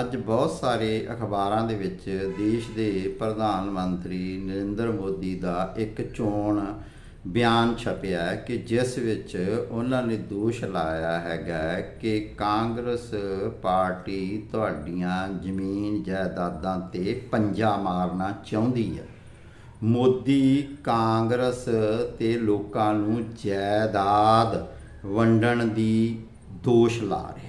ਅੱਜ ਬਹੁਤ ਸਾਰੇ ਅਖਬਾਰਾਂ ਦੇ ਵਿੱਚ ਦੇਸ਼ ਦੇ ਪ੍ਰਧਾਨ ਮੰਤਰੀ ਨਰਿੰਦਰ ਮੋਦੀ ਦਾ ਇੱਕ ਚੋਣ ਬਿਆਨ ਛਪਿਆ ਕਿ ਜਿਸ ਵਿੱਚ ਉਹਨਾਂ ਨੇ ਦੋਸ਼ ਲਾਇਆ ਹੈਗਾ ਕਿ ਕਾਂਗਰਸ ਪਾਰਟੀ ਤੁਹਾਡੀਆਂ ਜ਼ਮੀਨ ਜਾਇਦਾਦਾਂ ਤੇ ਪੰਜਾ ਮਾਰਨਾ ਚਾਹੁੰਦੀ ਹੈ। ਮੋਦੀ ਕਾਂਗਰਸ ਤੇ ਲੋਕਾਂ ਨੂੰ ਜਾਇਦਾਦ ਵੰਡਣ ਦੀ ਦੋਸ਼ ਲਾ ਰਿਹਾ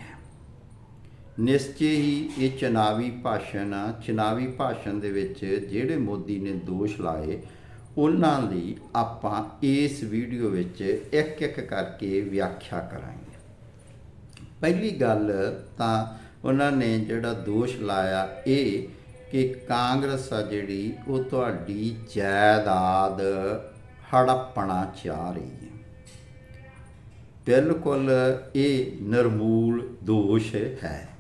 ਨਿਸ਼ਚੇ ਹੀ ਇਹ ਚੁਣਾਵੀ ਭਾਸ਼ਣ ਆ। ਚੁਣਾਵੀ ਭਾਸ਼ਣ ਦੇ ਵਿੱਚ ਜਿਹੜੇ ਮੋਦੀ ਨੇ ਦੋਸ਼ ਲਾਏ, ਉਹਨਾਂ ਦੀ ਆਪਾਂ ਇਸ ਵੀਡੀਓ ਵਿੱਚ ਇੱਕ ਇੱਕ ਕਰਕੇ ਵਿਆਖਿਆ ਕਰਾਂਗੇ। ਪਹਿਲੀ ਗੱਲ ਤਾਂ ਉਹਨਾਂ ਨੇ ਜਿਹੜਾ ਦੋਸ਼ ਲਾਇਆ ਇਹ ਕਿ ਕਾਂਗਰਸ ਆ ਜਿਹੜੀ, ਉਹ ਤੁਹਾਡੀ ਜਾਇਦਾਦ ਹੜੱਪਣਾ ਚਾਹ ਰਹੀ ਹੈ। ਬਿਲਕੁਲ ਇਹ ਨਿਰਮੂਲ ਦੋਸ਼ ਹੈ।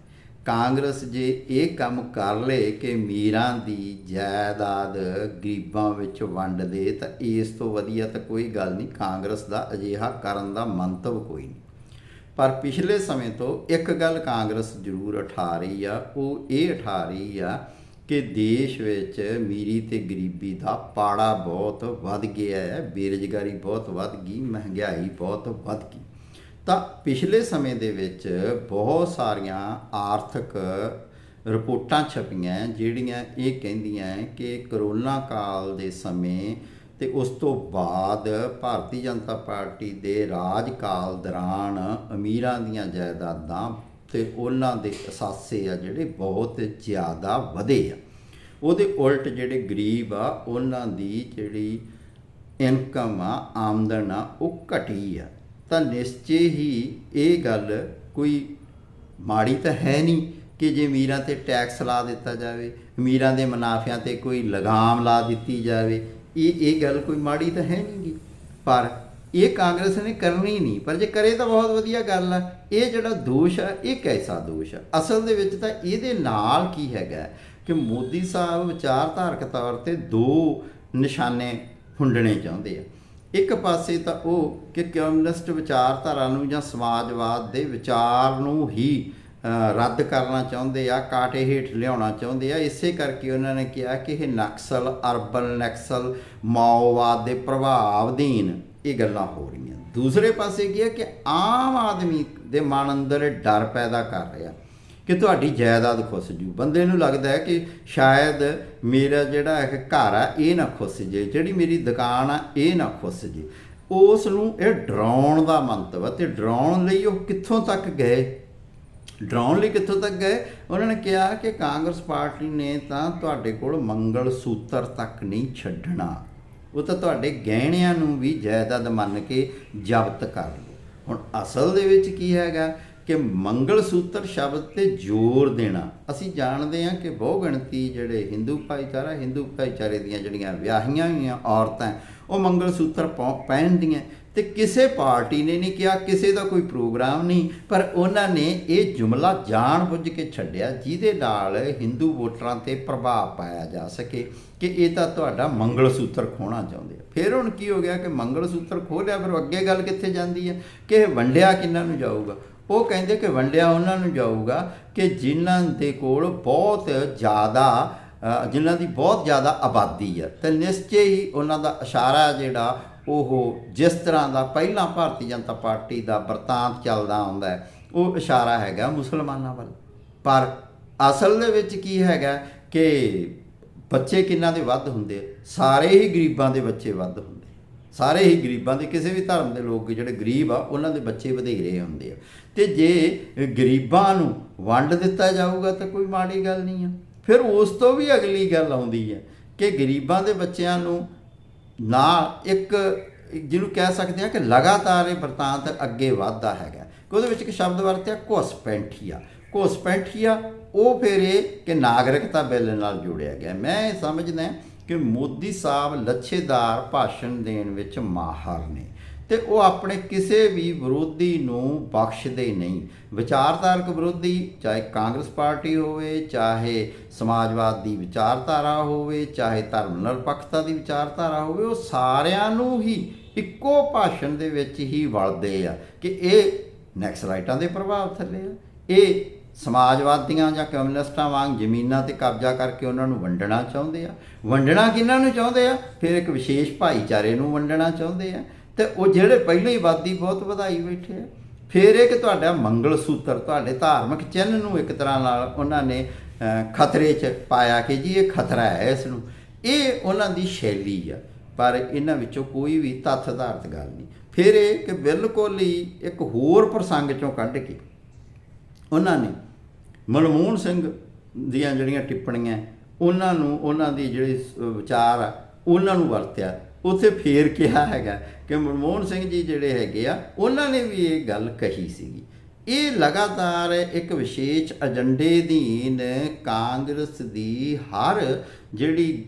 ਕਾਂਗਰਸ ਜੇ ਇਹ ਕੰਮ ਕਰ ਲੇ ਕਿ ਮੀਰਾਂ ਦੀ ਜਾਇਦਾਦ ਗਰੀਬਾਂ ਵਿੱਚ ਵੰਡ ਦੇ, ਤਾਂ ਇਸ ਤੋਂ ਵਧੀਆ ਤਾਂ ਕੋਈ ਗੱਲ ਨਹੀਂ, ਕਾਂਗਰਸ ਦਾ ਅਜਿਹਾ ਕਰਨ ਦਾ ਮੰਤਵ ਕੋਈ ਨਹੀਂ। ਪਰ ਪਿਛਲੇ ਸਮੇਂ ਤੋਂ ਇੱਕ ਗੱਲ ਕਾਂਗਰਸ ਜ਼ਰੂਰ ਉਠਾ ਰਹੀ ਆ, ਉਹ ਇਹ ਉਠਾ ਰਹੀ ਆ ਕਿ ਦੇਸ਼ ਵਿੱਚ ਮੀਰੀ ਤੇ ਗਰੀਬੀ ਦਾ ਪਾੜਾ ਬਹੁਤ ਵੱਧ ਗਿਆ ਹੈ, ਬੇਰੁਜ਼ਗਾਰੀ ਬਹੁਤ ਵੱਧ ਗਈ, ਮਹਿੰਗਾਈ ਬਹੁਤ ਵੱਧ ਗਈ। ਤਾਂ ਪਿਛਲੇ ਸਮੇਂ ਦੇ ਵਿੱਚ ਬਹੁਤ ਸਾਰੀਆਂ ਆਰਥਿਕ ਰਿਪੋਰਟਾਂ ਛਪੀਆਂ ਜਿਹੜੀਆਂ ਇਹ ਕਹਿੰਦੀਆਂ ਕਿ ਕਰੋਨਾ ਕਾਲ ਦੇ ਸਮੇਂ ਤੇ ਉਸ ਤੋਂ ਬਾਅਦ ਭਾਰਤੀ ਜਨਤਾ ਪਾਰਟੀ ਦੇ ਰਾਜ ਕਾਲ ਦੌਰਾਨ ਅਮੀਰਾਂ ਦੀਆਂ ਜਾਇਦਾਦਾਂ ਤੇ ਉਹਨਾਂ ਦੇ ਅਸਾਸੇ ਆ ਜਿਹੜੇ ਬਹੁਤ ਜ਼ਿਆਦਾ ਵਧੇ ਆ। ਉਹਦੇ ਉਲਟ ਜਿਹੜੇ ਗਰੀਬ ਆ, ਉਹਨਾਂ ਦੀ ਜਿਹੜੀ ਇਨਕਮ ਆ, ਆਮਦਨ ਆ, ਉਹ ਘਟੀ ਆ। ਤਾਂ ਨਿਸ਼ਚੇ ਹੀ ਇਹ ਗੱਲ ਕੋਈ ਮਾੜੀ ਤਾਂ ਹੈ ਨਹੀਂ ਕਿ ਜੇ ਅਮੀਰਾਂ ਤੇ ਟੈਕਸ ਲਾ ਦਿੱਤਾ ਜਾਵੇ ਅਮੀਰਾਂ ਦੇ ਮੁਨਾਫਿਆਂ ਤੇ ਕੋਈ ਲਗਾਮ ਲਾ ਦਿੱਤੀ ਜਾਵੇ, ਇਹ ਇਹ ਗੱਲ ਕੋਈ ਮਾੜੀ ਤਾਂ ਹੈ ਨਹੀਂਗੀ। ਪਰ ਇਹ ਕਾਂਗਰਸ ਨੇ ਕਰਨੀ ਨਹੀਂ। ਪਰ ਜੇ ਕਰੇ ਤਾਂ ਬਹੁਤ ਵਧੀਆ ਗੱਲ ਆ। ਇਹ ਜਿਹੜਾ ਦੋਸ਼ ਆ, ਇਹ ਕੈਸਾ ਦੋਸ਼ ਆ? ਅਸਲ ਦੇ ਵਿੱਚ ਤਾਂ ਇਹਦੇ ਨਾਲ ਕੀ ਹੈਗਾ ਕਿ ਮੋਦੀ ਸਾਹਿਬ ਵਿਚਾਰਧਾਰਕ ਤੌਰ ਤੇ ਦੋ ਨਿਸ਼ਾਨੇ ਫੁੰਡਣੇ ਚਾਹੁੰਦੇ ਆ। ਇੱਕ ਪਾਸੇ ਤਾਂ ਉਹ ਕਿ ਕਮਿਊਨਿਸਟ ਵਿਚਾਰਧਾਰਾ ਨੂੰ ਜਾਂ ਸਮਾਜਵਾਦ ਦੇ ਵਿਚਾਰ ਨੂੰ ਹੀ ਰੱਦ ਕਰਨਾ ਚਾਹੁੰਦੇ ਆ, ਕਾਟੇ ਹੇਠ ਲਿਆਉਣਾ ਚਾਹੁੰਦੇ ਆ। ਇਸੇ ਕਰਕੇ ਉਹਨਾਂ ਨੇ ਕਿਹਾ ਕਿ ਇਹ ਨਕਸਲ, ਅਰਬਨ ਨਕਸਲ, ਮਾਓਵਾਦ ਦੇ ਪ੍ਰਭਾਵ ਅਧੀਨ ਇਹ ਗੱਲਾਂ ਹੋ ਰਹੀਆਂ। ਦੂਸਰੇ ਪਾਸੇ ਕੀ ਹੈ ਕਿ ਆਮ ਆਦਮੀ ਦੇ ਮਨ ਅੰਦਰ ਡਰ ਪੈਦਾ ਕਰ ਰਿਹਾ। ਕਿ ਤੁਹਾਡੀ ਜਾਇਦਾਦ ਖੁੱਸ ਜੂ। ਬੰਦੇ ਨੂੰ ਲੱਗਦਾ ਹੈ ਕਿ ਸ਼ਾਇਦ ਮੇਰਾ ਜਿਹੜਾ ਇੱਕ ਘਰ ਆ, ਇਹ ਨਾ ਖੁੱਸ ਜੇ। ਜਿਹੜੀ ਮੇਰੀ ਦੁਕਾਨ ਆ, ਇਹ ਨਾ ਖੁੱਸ ਜੇ। ਉਸ ਨੂੰ ਇਹ ਡਰਾਉਣ ਦਾ ਮੰਤਵ ਹੈ ਤੇ ਡਰਾਉਣ ਲਈ ਉਹ ਕਿੱਥੋਂ ਤੱਕ ਗਏ? ਡਰਾਉਣ ਲਈ ਕਿੱਥੋਂ ਤੱਕ ਗਏ? ਉਹਨਾਂ ਨੇ ਕਿਹਾ ਕਿ ਕਾਂਗਰਸ ਪਾਰਟੀ ਨੇ ਤਾਂ ਤੁਹਾਡੇ ਕੋਲ ਮੰਗਲ ਸੂਤਰ ਤੱਕ ਨਹੀਂ ਛੱਡਣਾ। ਉਹ ਤਾਂ ਤੁਹਾਡੇ ਗਹਿਣਿਆਂ ਨੂੰ ਵੀ ਜਾਇਦਾਦ ਮੰਨ ਕੇ ਜ਼ਬਤ ਕਰ ਲਓ। ਹੁਣ ਅਸਲ ਦੇ ਵਿੱਚ ਕੀ ਹੈਗਾ? ਕਿ ਮੰਗਲ ਸੂਤਰ ਸ਼ਬਦ ਤੇ ਜ਼ੋਰ ਦੇਣਾ। ਅਸੀਂ ਜਾਣਦੇ ਹਾਂ ਕਿ ਬਹੁ ਗਿਣਤੀ ਜਿਹੜੇ ਹਿੰਦੂ ਭਾਈਚਾਰਾ, ਹਿੰਦੂ ਭਾਈਚਾਰੇ ਦੀਆਂ ਜਿਹੜੀਆਂ ਵਿਆਹੀਆਂ ਹੋਈਆਂ ਔਰਤਾਂ ਉਹ ਮੰਗਲ ਸੂਤਰ ਪਾ- ਪਹਿਨਦੀਆਂ ਤੇ ਕਿਸੇ ਪਾਰਟੀ ਨੇ ਨਹੀਂ ਕਿਹਾ, ਕਿਸੇ ਦਾ ਕੋਈ ਪ੍ਰੋਗਰਾਮ ਨਹੀਂ, ਪਰ ਉਹਨਾਂ ਨੇ ਇਹ ਜੁਮਲਾ ਜਾਣ ਬੁੱਝ ਕੇ ਛੱਡਿਆ, ਜਿਹਦੇ ਨਾਲ ਹਿੰਦੂ ਵੋਟਰਾਂ ਤੇ ਪ੍ਰਭਾਵ ਪਾਇਆ ਜਾ ਸਕੇ ਕਿ ਇਹ ਤਾਂ ਤੁਹਾਡਾ ਮੰਗਲ ਸੂਤਰ ਖੋਣਾ ਚਾਹੁੰਦੇ ਆ। ਫਿਰ ਹੁਣ ਕੀ ਹੋ ਗਿਆ ਕਿ ਮੰਗਲ ਸੂਤਰ ਖੋਹ ਫਿਰ ਅੱਗੇ ਗੱਲ ਕਿੱਥੇ ਜਾਂਦੀ ਹੈ? ਕਿ ਇਹ ਵੰਡਿਆ ਕਿਹਨਾਂ ਨੂੰ ਜਾਊਗਾ? ਉਹ ਕਹਿੰਦੇ ਕਿ ਵੰਡਿਆ ਉਹਨਾਂ ਨੂੰ ਜਾਊਗਾ ਕਿ ਜਿਨ੍ਹਾਂ ਦੇ ਕੋਲ ਬਹੁਤ ਜ਼ਿਆਦਾ ਜਿਨ੍ਹਾਂ ਦੀ ਬਹੁਤ ਜ਼ਿਆਦਾ ਆਬਾਦੀ ਹੈ। ਤੇ ਨਿਸ਼ਚੇ ਹੀ ਉਹਨਾਂ ਦਾ ਇਸ਼ਾਰਾ ਜਿਹੜਾ, ਉਹ ਜਿਸ ਤਰ੍ਹਾਂ ਦਾ ਪਹਿਲਾਂ ਭਾਰਤੀ ਜਨਤਾ ਪਾਰਟੀ ਦਾ ਵਰਤਾਂਤ ਚੱਲਦਾ ਆਉਂਦਾ ਹੈ, ਉਹ ਇਸ਼ਾਰਾ ਹੈਗਾ ਮੁਸਲਮਾਨਾਂ ਵੱਲ। ਪਰ ਅਸਲ ਦੇ ਵਿੱਚ ਕੀ ਹੈਗਾ ਕਿ ਬੱਚੇ ਕਿੰਨਾਂ ਦੇ ਵੱਧ ਹੁੰਦੇ ਸਾਰੇ ਹੀ ਗਰੀਬਾਂ ਦੇ ਬੱਚੇ ਵੱਧ ਹੁੰਦੇ ਸਾਰੇ ਹੀ ਗਰੀਬਾਂ ਦੇ, ਕਿਸੇ ਵੀ ਧਰਮ ਦੇ ਲੋਕ ਜਿਹੜੇ ਗਰੀਬ ਆ, ਉਹਨਾਂ ਦੇ ਬੱਚੇ ਵਧੇਰੇ ਹੁੰਦੇ ਆ। ਤੇ ਜੇ ਗਰੀਬਾਂ ਨੂੰ ਵੰਡ ਦਿੱਤਾ ਜਾਊਗਾ ਤਾਂ ਕੋਈ ਮਾੜੀ ਗੱਲ ਨਹੀਂ ਆ। ਫਿਰ ਉਸ ਤੋਂ ਵੀ ਅਗਲੀ ਗੱਲ ਆਉਂਦੀ ਹੈ ਕਿ ਗਰੀਬਾਂ ਦੇ ਬੱਚਿਆਂ ਨੂੰ ਨਾ ਇੱਕ, ਜਿਹਨੂੰ ਕਹਿ ਸਕਦੇ ਆ ਕਿ ਲਗਾਤਾਰ ਇਹ ਵਰਤਾਂਤ ਅੱਗੇ ਵਧਦਾ ਹੈਗਾ। ਉਹਦੇ ਵਿੱਚ ਇੱਕ ਸ਼ਬਦ ਵਰਤਿਆ ਘੁਸਪੈਂਠੀਆ ਘੁਸਪੈਂਠੀਆ ਉਹ ਫਿਰ ਇਹ ਕਿ ਨਾਗਰਿਕਤਾ ਬਿੱਲ ਨਾਲ ਜੋੜਿਆ ਗਿਆ। ਮੈਂ ਇਹ ਸਮਝਦਾ ਕਿ ਮੋਦੀ ਸਾਹਿਬ ਲੱਛੇਦਾਰ ਭਾਸ਼ਣ ਦੇਣ ਵਿੱਚ ਮਾਹਰ ਨੇ ਤੇ ਉਹ ਆਪਣੇ ਕਿਸੇ ਵੀ ਵਿਰੋਧੀ ਨੂੰ ਬਖਸ਼ਦੇ ਨਹੀਂ। ਵਿਚਾਰਧਾਰਕ ਵਿਰੋਧੀ, ਚਾਹੇ ਕਾਂਗਰਸ ਪਾਰਟੀ ਹੋਵੇ, ਚਾਹੇ ਸਮਾਜਵਾਦ ਦੀ ਵਿਚਾਰਧਾਰਾ ਹੋਵੇ, ਚਾਹੇ ਧਰਮ ਨਿਰਪੱਖਤਾ ਦੀ ਵਿਚਾਰਧਾਰਾ ਹੋਵੇ, ਉਹ ਸਾਰਿਆਂ ਨੂੰ ਹੀ ਇੱਕੋ ਭਾਸ਼ਣ ਦੇ ਵਿੱਚ ਹੀ ਵਲਦੇ ਆ ਕਿ ਇਹ ਨੈਕਸਲਾਈਟਾਂ ਦੇ ਪ੍ਰਭਾਵ ਥੱਲੇ ਆ, ਇਹ ਸਮਾਜਵਾਦੀਆਂ ਜਾਂ ਕਮਿਊਨਿਸਟਾਂ ਵਾਂਗ ਜ਼ਮੀਨਾਂ ਤੇ ਕਬਜ਼ਾ ਕਰਕੇ ਉਹਨਾਂ ਨੂੰ ਵੰਡਣਾ ਚਾਹੁੰਦੇ ਆ। ਵੰਡਣਾ ਕਿਹਨਾਂ ਨੂੰ ਚਾਹੁੰਦੇ ਆ? ਫਿਰ ਇੱਕ ਵਿਸ਼ੇਸ਼ ਭਾਈਚਾਰੇ ਨੂੰ ਵੰਡਣਾ ਚਾਹੁੰਦੇ ਆ। ਤੇ ਉਹ ਜਿਹੜੇ ਪਹਿਲਾਂ ਹੀ ਆਬਾਦੀ ਬਹੁਤ ਵਧਾਈ ਬੈਠੇ ਆ। ਫਿਰ ਇਹ ਕਿ ਤੁਹਾਡਾ ਮੰਗਲ ਸੂਤਰ ਤੁਹਾਡੇ ਧਾਰਮਿਕ ਚਿੰਨ੍ਹ ਨੂੰ ਇੱਕ ਤਰ੍ਹਾਂ ਨਾਲ ਉਹਨਾਂ ਨੇ ਖਤਰੇ 'ਚ ਪਾਇਆ ਕਿ ਜੀ ਇਹ ਖਤਰਾ ਹੈ ਇਸ ਨੂੰ। ਇਹ ਉਹਨਾਂ ਦੀ ਸ਼ੈਲੀ ਆ, ਪਰ ਇਹਨਾਂ ਵਿੱਚੋਂ ਕੋਈ ਵੀ ਤੱਥ ਆਧਾਰਿਤ ਗੱਲ ਨਹੀਂ। ਫਿਰ ਇਹ ਕਿ ਬਿਲਕੁਲ ਹੀ ਇੱਕ ਹੋਰ ਪ੍ਰਸੰਗ ਚੋਂ ਕੱਢ ਕੇ ਉਹਨਾਂ ਨੇ ਮਨਮੋਹਨ ਸਿੰਘ ਦੀਆਂ ਜਿਹੜੀਆਂ ਟਿੱਪਣੀਆਂ ਉਹਨਾਂ ਨੂੰ ਉਹਨਾਂ ਦੀ ਜਿਹੜੀ ਵਿਚਾਰ ਆ ਉਹਨਾਂ ਨੂੰ ਵਰਤਿਆ। ਉੱਥੇ ਫੇਰ ਕਿਹਾ ਹੈਗਾ ਕਿ ਮਨਮੋਹਨ ਸਿੰਘ ਜੀ ਜਿਹੜੇ ਹੈਗੇ ਆ ਉਹਨਾਂ ਨੇ ਵੀ ਇਹ ਗੱਲ ਕਹੀ ਸੀਗੀ। ਇਹ ਲਗਾਤਾਰ ਇੱਕ ਵਿਸ਼ੇਸ਼ ਏਜੰਡੇ ਅਧੀਨ ਕਾਂਗਰਸ ਦੀ ਹਰ ਜਿਹੜੀ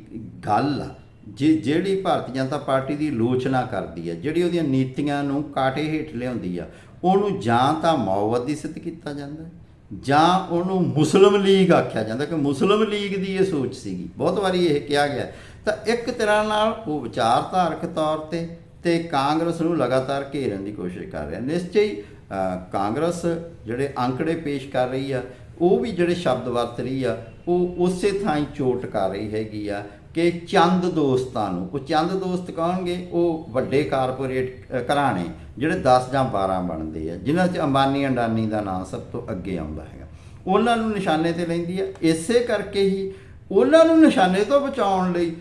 ਗੱਲ ਆ ਜਿ- ਜਿਹੜੀ ਭਾਰਤੀ ਜਨਤਾ ਪਾਰਟੀ ਦੀ ਲੋਚਨਾ ਕਰਦੀ ਹੈ ਜਿਹੜੀ ਉਹਦੀਆਂ ਨੀਤੀਆਂ ਨੂੰ ਕਾਟੇ ਹੇਠ ਲਿਆਉਂਦੀ ਆ ਉਹਨੂੰ ਜਾਂ ਤਾਂ ਮਾਓਵਾਦੀ ਸਿੱਧ ਕੀਤਾ ਜਾਂਦਾ। ਹੈ, ਜਾਂ ਉਹਨੂੰ ਮੁਸਲਿਮ ਲੀਗ ਆਖਿਆ ਜਾਂਦਾ ਕਿ ਮੁਸਲਿਮ ਲੀਗ ਦੀ ਇਹ ਸੋਚ ਸੀਗੀ। ਬਹੁਤ ਵਾਰੀ ਇਹ ਕਿਹਾ ਗਿਆ। ਤਾਂ ਇੱਕ ਤਰ੍ਹਾਂ ਨਾਲ ਉਹ ਵਿਚਾਰਧਾਰਕ ਤੌਰ ਤੇ ਤੇ ਕਾਂਗਰਸ ਨੂੰ ਲਗਾਤਾਰ ਘੇਰਨ ਦੀ ਕੋਸ਼ਿਸ਼ ਕਰ ਰਿਹਾ। ਨਿਸ਼ਚੈ ਹੀ ਕਾਂਗਰਸ ਜਿਹੜੇ ਅੰਕੜੇ ਪੇਸ਼ ਕਰ ਰਹੀ ਆ, ਉਹ ਵੀ ਜਿਹੜੇ ਸ਼ਬਦ ਵਰਤ ਰਹੀ ਆ ਉਹ ਉਸੇ ਥਾਂ ਹੀ ਚੋਟ ਕਰ ਰਹੀ ਹੈਗੀ ਆ ਕਿ ਚੰਦ ਦੋਸਤਾਂ ਨੂੰ, ਉਹ ਚੰਦ ਦੋਸਤ ਕਹਣਗੇ ਉਹ ਵੱਡੇ ਕਾਰਪੋਰੇਟ ਘਰਾਣੇ, ਜਿਹੜੇ 10 ਜਾਂ 12 ਬਣਦੇ ਆ, ਜਿਨ੍ਹਾਂ 'ਚ ਅੰਬਾਨੀ ਅੰਡਾਨੀ ਦਾ ਨਾਮ ਸਭ ਤੋਂ ਅੱਗੇ ਆਉਂਦਾ ਹੈਗਾ। ਉਹਨਾਂ ਨੂੰ ਨਿਸ਼ਾਨੇ ਤੇ ਲੈਂਦੀ ਆ। ਇਸੇ ਕਰਕੇ ਹੀ ਉਹਨਾਂ ਨੂੰ ਨਿਸ਼ਾਨੇ ਤੋਂ ਬਚਾਉਣ ਲਈ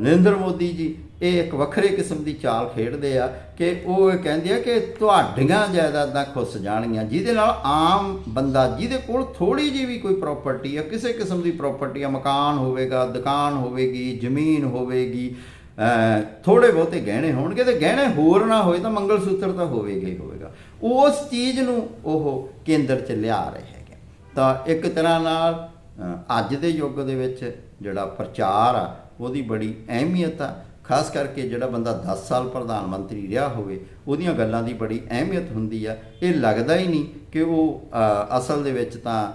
ਨਰਿੰਦਰ ਮੋਦੀ ਜੀ ਇਹ ਇੱਕ ਵੱਖਰੇ ਕਿਸਮ ਦੀ ਚਾਲ ਖੇਡਦੇ ਆ ਕਿ ਉਹ ਇਹ ਕਹਿੰਦੇ ਆ ਕਿ ਤੁਹਾਡੀਆਂ ਜਾਇਦਾਦਾਂ ਖੁੱਸ ਜਾਣਗੀਆਂ ਜਿਹਦੇ ਨਾਲ ਆਮ ਬੰਦਾ ਜਿਹਦੇ ਕੋਲ ਥੋੜੀ ਜਿਹੀ ਵੀ ਕੋਈ ਪ੍ਰਾਪਰਟੀ ਆ ਕਿਸੇ ਕਿਸਮ ਦੀ ਪ੍ਰਾਪਰਟੀ ਆ ਮਕਾਨ ਹੋਵੇਗਾ ਦੁਕਾਨ ਹੋਵੇਗੀ ਜ਼ਮੀਨ ਹੋਵੇਗੀ ਅ, ਥੋੜੇ ਬਹੁਤੇ ਗਹਿਣੇ ਹੋਣਗੇ ਤੇ ਗਹਿਣੇ ਹੋਰ ਨਾ ਹੋਏ ਤਾਂ ਮੰਗਲ ਸੂਤਰ ਤਾਂ ਹੋਵੇਗਾ ਹੀ ਹੋਵੇਗਾ। ਉਸ ਚੀਜ਼ ਨੂੰ ਉਹ ਕੇਂਦਰ 'ਚ ਲਿਆ ਰਹੇ ਹੈਗੇ। ਤਾਂ ਇੱਕ ਤਰ੍ਹਾਂ ਨਾਲ ਅੱਜ ਦੇ ਯੁੱਗ ਦੇ ਵਿੱਚ ਜਿਹੜਾ ਪ੍ਰਚਾਰ ਆ ਉਹਦੀ ਬੜੀ ਅਹਿਮੀਅਤ ਆ, ਖਾਸ ਕਰਕੇ ਜਿਹੜਾ ਬੰਦਾ 10 ਸਾਲ ਪ੍ਰਧਾਨ ਮੰਤਰੀ ਰਿਹਾ ਹੋਵੇ, ਉਹਦੀਆਂ ਗੱਲਾਂ ਦੀ ਬੜੀ ਅਹਿਮੀਅਤ ਹੁੰਦੀ ਆ। ਇਹ ਲੱਗਦਾ ਹੀ ਨਹੀਂ ਕਿ ਉਹ ਅਸਲ ਦੇ ਵਿੱਚ ਤਾਂ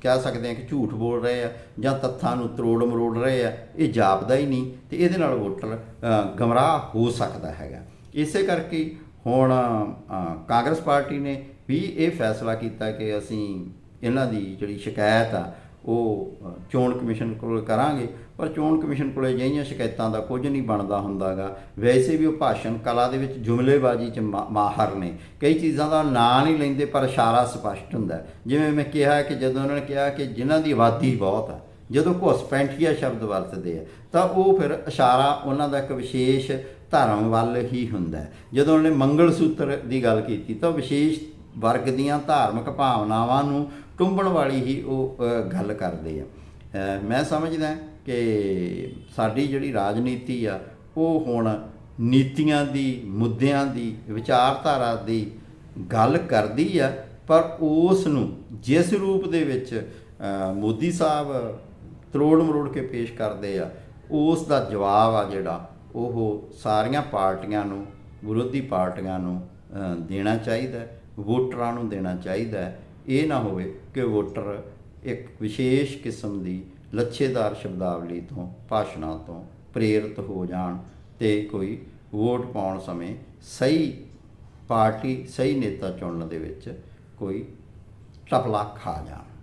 ਕਹਿ ਸਕਦੇ ਆ ਕਿ ਝੂਠ ਬੋਲ ਰਹੇ ਆ ਜਾਂ ਤੱਥਾਂ ਨੂੰ ਤਰੋੜ ਮਰੋੜ ਰਹੇ ਆ, ਇਹ ਜਾਪਦਾ ਹੀ ਨਹੀਂ ਤੇ ਇਹਦੇ ਨਾਲ ਵੋਟਰ ਗਮਰਾਹ ਹੋ ਸਕਦਾ ਹੈਗਾ। ਇਸੇ ਕਰਕੇ ਹੁਣ ਕਾਂਗਰਸ ਪਾਰਟੀ ਨੇ ਵੀ ਇਹ ਫੈਸਲਾ ਕੀਤਾ ਕਿ ਅਸੀਂ ਇਹਨਾਂ ਦੀ ਜਿਹੜੀ ਸ਼ਿਕਾਇਤ ਆ ਉਹ ਚੋਣ ਕਮਿਸ਼ਨ ਕੋਲ ਕਰਾਂਗੇ, ਪਰ ਚੋਣ ਕਮਿਸ਼ਨ ਕੋਲੇ ਜਿਹੀਆਂ ਸ਼ਿਕਾਇਤਾਂ ਦਾ ਕੁਝ ਨਹੀਂ ਬਣਦਾ ਹੁੰਦਾਗਾ। ਵੈਸੇ ਵੀ ਉਹ ਭਾਸ਼ਣ ਕਲਾ ਦੇ ਵਿੱਚ ਜੁਮਲੇਬਾਜ਼ੀ ਚ ਮਾ- ਮਾਹਰ ਨੇ। ਕਈ ਚੀਜ਼ਾਂ ਦਾ ਨਾਂ ਨਹੀਂ ਲੈਂਦੇ, ਪਰ ਇਸ਼ਾਰਾ ਸਪਸ਼ਟ ਹੁੰਦਾ। ਜਿਵੇਂ ਮੈਂ ਕਿਹਾ ਕਿ ਜਦੋਂ ਉਹਨਾਂ ਨੇ ਕਿਹਾ ਕਿ ਜਿਨ੍ਹਾਂ ਦੀ ਆਬਾਦੀ ਬਹੁਤ ਆ, ਜਦੋਂ ਘੁਸਪੈਂਠੀਆ ਸ਼ਬਦ ਵਰਤਦੇ ਆ, ਤਾਂ ਉਹ ਫਿਰ ਇਸ਼ਾਰਾ ਉਹਨਾਂ ਦਾ ਇੱਕ ਵਿਸ਼ੇਸ਼ ਧਰਮ ਵੱਲ ਹੀ ਹੁੰਦਾ। ਹੈ। ਜਦੋਂ ਉਹਨੇ ਮੰਗਲ ਸੂਤਰ ਦੀ ਗੱਲ ਕੀਤੀ, ਤਾਂ ਵਿਸ਼ੇਸ਼ ਵਰਗ ਦੀਆਂ ਧਾਰਮਿਕ ਭਾਵਨਾਵਾਂ ਨੂੰ ਟੁੰਬਣ ਵਾਲੀ ਹੀ ਉਹ ਗੱਲ ਕਰਦੇ ਆ। ਮੈਂ ਸਮਝਦਾ ਕਿ ਸਾਡੀ ਜਿਹੜੀ ਰਾਜਨੀਤੀ ਆ, ਉਹ ਹੁਣ ਨੀਤੀਆਂ ਦੀ, ਮੁੱਦਿਆਂ ਦੀ, ਵਿਚਾਰਧਾਰਾ ਦੀ ਗੱਲ ਕਰਦੀ ਆ, ਪਰ ਉਸ ਨੂੰ ਜਿਸ ਰੂਪ ਦੇ ਵਿੱਚ ਮੋਦੀ ਸਾਹਿਬ ਤਰੋੜ ਮਰੋੜ ਕੇ ਪੇਸ਼ ਕਰਦੇ ਆ, ਉਸ ਦਾ ਜਵਾਬ ਆ ਜਿਹੜਾ, ਉਹ ਸਾਰੀਆਂ ਪਾਰਟੀਆਂ ਨੂੰ, ਵਿਰੋਧੀ ਪਾਰਟੀਆਂ ਨੂੰ ਦੇਣਾ ਚਾਹੀਦਾ। ਵੋਟਰਾਂ ਨੂੰ ਦੇਣਾ ਚਾਹੀਦਾ ਹੈ। ਇਹ ਨਾ ਹੋਵੇ ਕਿ ਵੋਟਰ ਇੱਕ ਵਿਸ਼ੇਸ਼ ਕਿਸਮ ਦੀ ਲੱਛੇਦਾਰ ਸ਼ਬਦਾਵਲੀ ਤੋਂ, ਭਾਸ਼ਣਾਂ ਤੋਂ ਪ੍ਰੇਰਿਤ ਹੋ ਜਾਣ ਤੇ ਕੋਈ ਵੋਟ ਪਾਉਣ ਸਮੇਂ ਸਹੀ ਪਾਰਟੀ, ਸਹੀ ਨੇਤਾ ਚੁਣਨ ਦੇ ਵਿੱਚ ਕੋਈ ਟਪਲਾ ਖਾ ਜਾਣ